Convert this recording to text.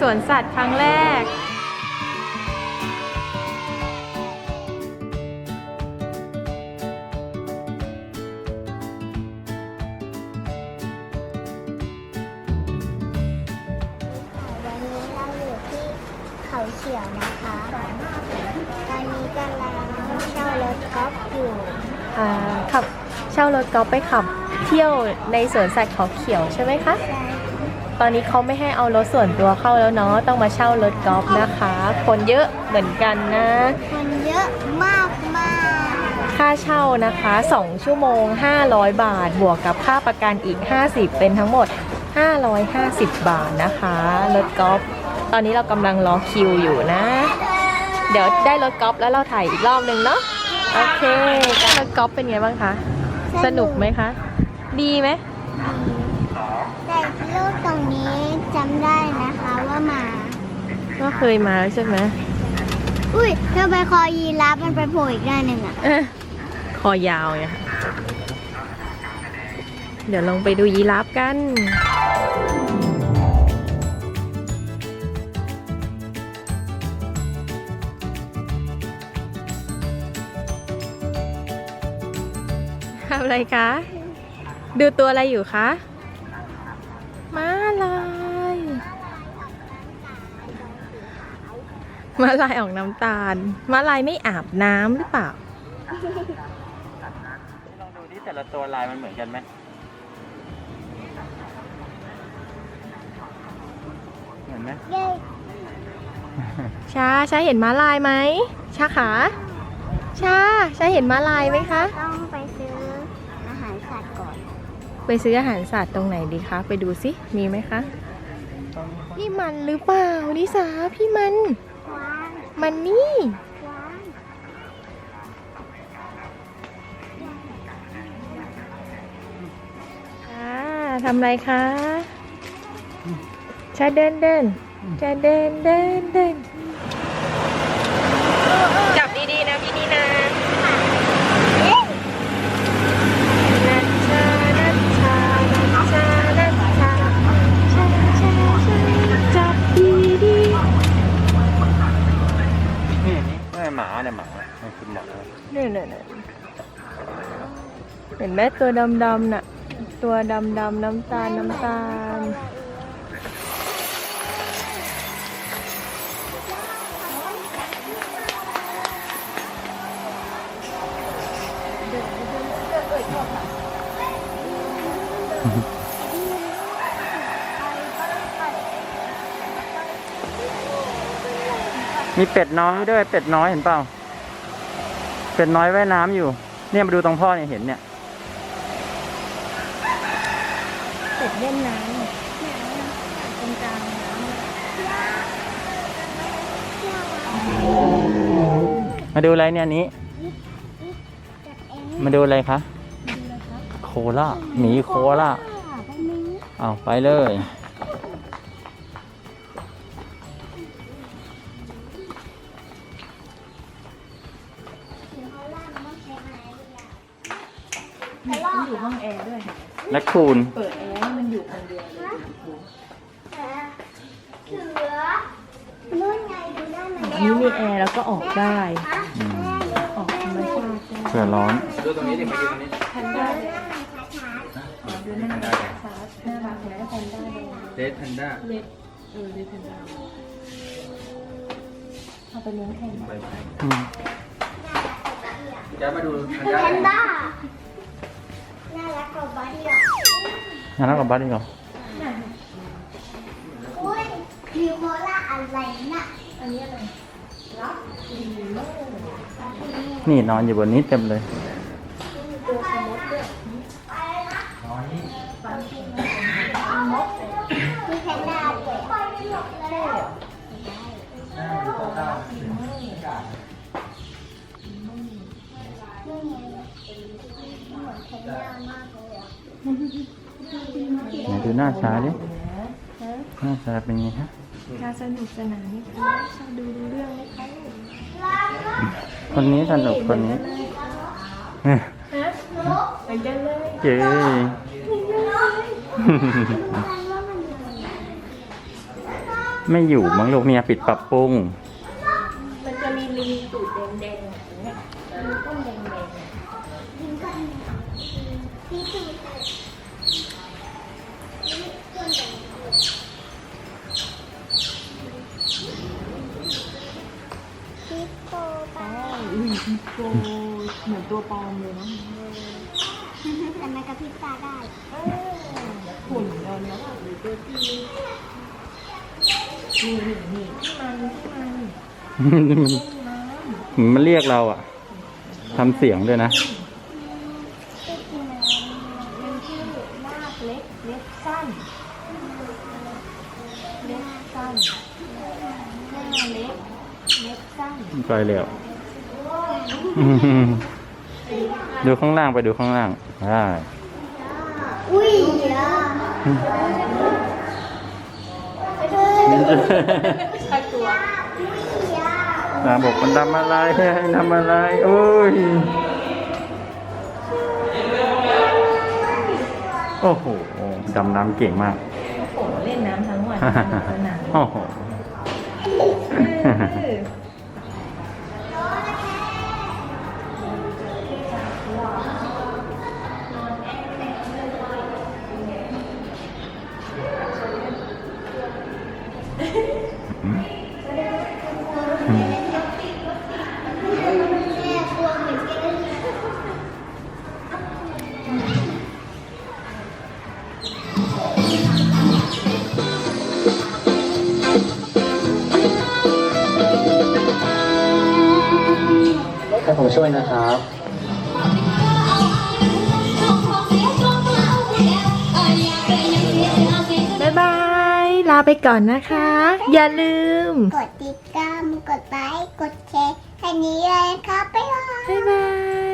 สวนสัตว์ครั้งแรก วันนี้เราอยู่ที่เขาเขียวนะคะ ตอนนี้กำลังเช่ารถกอล์ฟอยู่อ่าขับเช่ารถกอล์ฟไปขับเที่ยวในสวนสัตว์เขาเขียวใช่ไหมคะ ใช่ ตอนนี้เขาไม่ให้เอารถส่วนตัวเข้าแล้วเนาะต้องมาเช่ารถกอล์ฟนะคะ คนเยอะเหมือนกันนะ คนเยอะมากมากค่าเช่านะคะ 2 ชั่วโมง 500 บาท บวกกับค่าประกันอีก 50 เป็นทั้งหมด 550 บาทนะคะรถกอล์ฟตอนนี้เรากำลังรอคิวอยู่นะ เดี๋ยวได้รถกอล์ฟแล้วเราถ่ายอีกรอบหนึ่งเนาะโอเคการรถกอล์ฟเป็นไงบ้างคะสนุกไหมคะ ดีไหม แต่รูปตรงนี้จำได้นะคะว่ามา ก็เคยมาแล้วใช่ไหมอุ้ยทำไมคอยีราฟมันไปโผล่อีกด้านหนึ่งอะเอ้อคอยาวไงค่ะเดี๋ยวลงไปดูยีราฟกัน ทำอะไรคะ ดูตัวอะไรอยู่คะ ม้าลายออกน้ำตาลม้าลายไม่อาบน้ำหรือเปล่า ลองดูที่แต่ละตัวลายมันเหมือนกันไหมเหมือนไหมเย้ชาชาเห็นม้าลายไหมชาขาชาชาเห็นม้าลายไหมคะ ต้องไปซื้ออาหารสัตว์ก่อน ไปซื้ออาหารสัตว์ตรงไหนดีคะ ไปดูสิมีไหมคะ พี่มันหรือเปล่านิสาพี่มันว้าง มันนี่ค่ะทำไรคะชาเดินเดินชาเดินเดินเดิน เนี่ยหมามันคือหมาเนี่ยเนี่ยเนี่ยเห็นไหมตัวดำๆน่ะ ตัวดำๆน้ำตาลน้ำตาล มีเป็ดน้อยด้วยเป็ดน้อยเห็นเปล่า เป็ดน้อยว่ายน้ำอยู่ เนี่ยมาดูตรงพ่อเนี่ยเห็นเนี่ย เป็ดเล่นน้ำตรงกลางน้มาดูอะไรเนี่ยอันนี้จับเองมาดูอะไรคะ โคล่าหมีโคล่าไปนี้เอาไปเลย และคูณเปิดแอร์ให้มันอยู่คนเดียวเสือนู่นไงดูได้ไหมนี่มีแอร์แล้วก็ออกได้อืมออกธรรมชาติได้เผื่อร้อนแพนด้าเลยดูหน้าชาร์จน่ารักนะแพนด้าเลยเดทแพนด้าเล็ดเออเล็ดแพนด้าเอาไปเลี้ยงแข่งไปไหมอืมจะมาดูแพนแพด้านด้าน่า งั้นเรากลับบ้านดีกว่าอุ้ยมีโคล่าอะไรน่ะ อันนี้อะไรนี่นอนอยู่บนนี้เต็มเลยมีแพนด้าด้วยนี่ไงเหมือนแพนด้ามากเลยอะ ไหนดูหน้าชาดิหน้าชาเป็นไงฮะชาสนุกสนานไหมคะชาดูรู้เรื่องไหมคะคนนี้สนุกคนนี้ฮะไปกันเลยเย้รู้กันว่ามันยังไงไม่อยู่มั้งลูกเนี่ยปิดปรับปรุง มันจะมีลิงตูดแดงๆอย่างเนี่ยมีต้นแดงๆอะลิงก็มีพี่ตูดต้น อุ้ยฮิปโปเหมือนตัวปลอมเลยนะแต่มันกระพริบตาได้หุ่นยนต์แล้วอะหรือตัวจริงนี่นี่นี่ที่มันมันมันเรียกเราอะทำเสียงด้วยนะ เล็กเล็กสั้นไปเร็วดูข้างล่างไปดูข้างล่างได้อุ้ยยาใช่ตัวตาบอกมันทำอะไรให้ทำอะไรโอ้ย โอ้โหดำน้ำเก่งมาก โอ้โห เล่นน้ำทั้งวันสนุกสนานโอ้โห เอ อถ้าผมช่วยนะครับบ๊ายบาย ลาไปก่อนนะคะ อย่าลืม กดติดตาม กดไลค์ กดแชร์แค่นี้เลยครับบ๊ายบายบ๊ายบา